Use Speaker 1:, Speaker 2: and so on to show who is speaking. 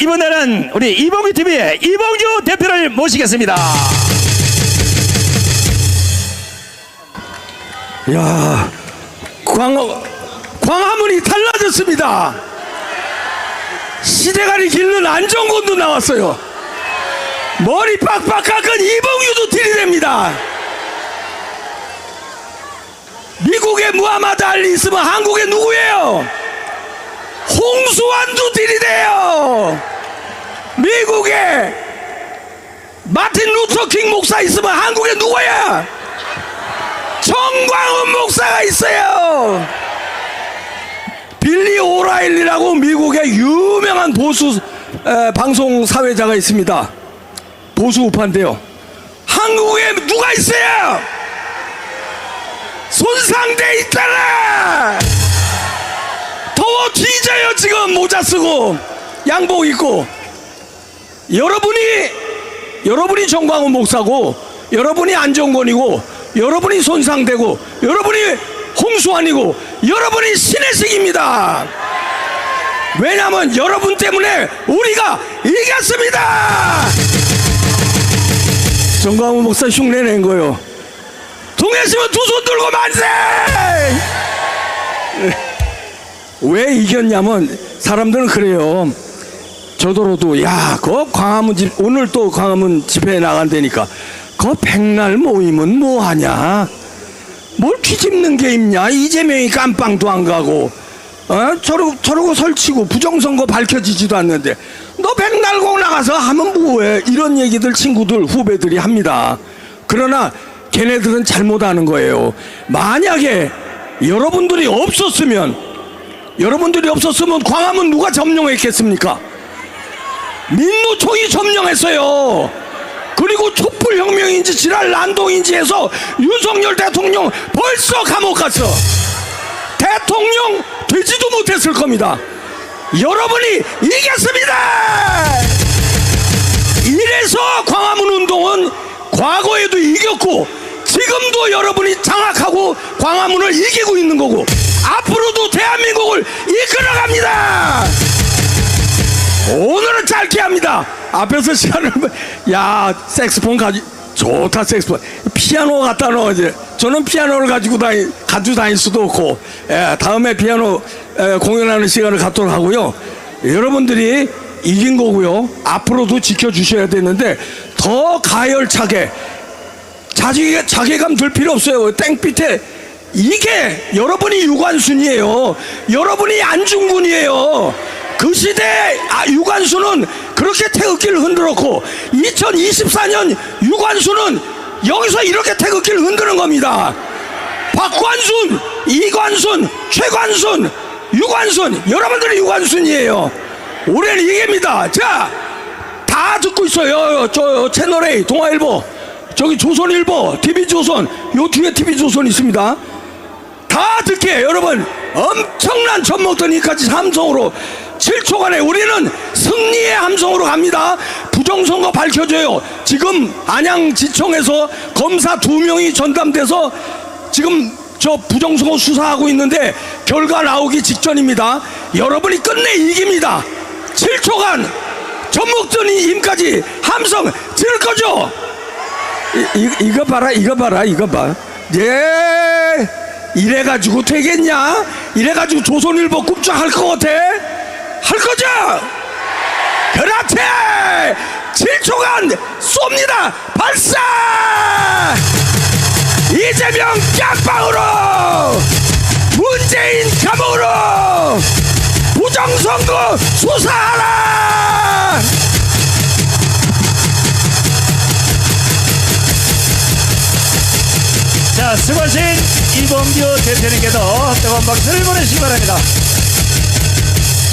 Speaker 1: 이번에는 우리 이봉규 TV의 이봉주 대표를 모시겠습니다.
Speaker 2: 야, 광, 광화문이 달라졌습니다. 시대가리 길는 안정권도 나왔어요. 머리 빡빡한 건 이봉규도 들이댑니다. 미국의 무하마드 알리 있으면 수환도 들이대요. 미국에 마틴 루터킹 목사 있으면 한국에 누구야? 정광훈 목사가 있어요. 빌리 오라일리라고 미국의 유명한 보수 에, 방송 사회자가 있습니다. 보수 우파인데요. 한국에 누가 있어요? 손상돼 있잖아. 뒤져요 지금 모자 쓰고. 양복 입고. 여러분이 여러분이 정광훈 목사고 여러분이 안정권이고 여러분이 손상되고 여러분이 홍수환이고 여러분이 신의식입니다. 왜냐하면 여러분 때문에 우리가 이겼습니다! 정광훈 목사 흉내 낸 거요. 동해시면 두 손 들고 만세 왜 이겼냐면 사람들은 그래요 저더러도 야, 그 광화문 집 오늘 또 광화문 집회에 나간다니까 그 백날 모임은 뭐 하냐? 뭘 뒤집는 게 있냐? 이재명이 깜빵도 안 가고 어? 저러고 저러고 설치고 부정선거 밝혀지지도 않는데 너 백날 공 나가서 하면 뭐해? 이런 얘기들 친구들 후배들이 합니다. 그러나 걔네들은 잘못하는 거예요. 만약에 여러분들이 없었으면 여러분들이 없었으면 광화문 누가 점령했겠습니까? 민노총이 점령했어요. 그리고 촛불혁명인지 지랄 난동인지 해서 윤석열 대통령 벌써 감옥 갔어. 대통령 되지도 못했을 겁니다. 여러분이 이겼습니다. 이래서 광화문 운동은 과거에도 이겼고 지금도 여러분이 장악하고 광화문을 이기고 있는 거고 앞으로도 대한민국을 이끌어갑니다. 오늘은 짧게 합니다. 앞에서 시간을 야 색스폰 가지 좋다 색스폰 피아노 갖다 놓아 이제 저는 피아노를 가지고 다니 가지고 다닐 수도 없고 예, 다음에 피아노 에, 공연하는 시간을 갖도록 하고요. 여러분들이 이긴 거고요. 앞으로도 지켜주셔야 되는데 더 가열차게 자기 자괴감 들 필요 없어요. 땡빛에 이게 여러분이 유관순이에요. 여러분이 안중근이에요. 그 시대 아, 유관순은 그렇게 태극기를 흔들었고 2024년 유관순은 여기서 이렇게 태극기를 흔드는 겁니다. 박관순, 이관순, 최관순, 유관순 여러분들이 유관순이에요. 올해는 이깁니다. 자, 다 듣고 있어요. 저 채널 A 동아일보 저기 조선일보 TV조선 요 뒤에 TV조선 있습니다. 다 듣게 여러분 엄청난 젖먹더니까지 함성으로 7초간에 우리는 승리의 함성으로 갑니다. 부정선거 밝혀져요. 지금 안양지청에서 검사 두 명이 전담돼서 지금 저 부정선거 수사하고 있는데 결과 나오기 직전입니다. 여러분이 끝내 이깁니다. 7초간 젖먹더니 힘까지 함성 들을 거죠? 이, 이, 이거 봐라 이거 봐라 이거 봐. 예. 이래가지고 되겠냐? 이래가지고 조선일보 굽짝할 것 같아? 할 거죠? 그렇지! 7초간 쏩니다! 발사! 이재명 깜빵으로! 문재인 감옥으로! 부정선거 수사하라!
Speaker 1: 자, 수고하신 이봉규 대표님께도 뜨거운 박수를 보내시기 바랍니다.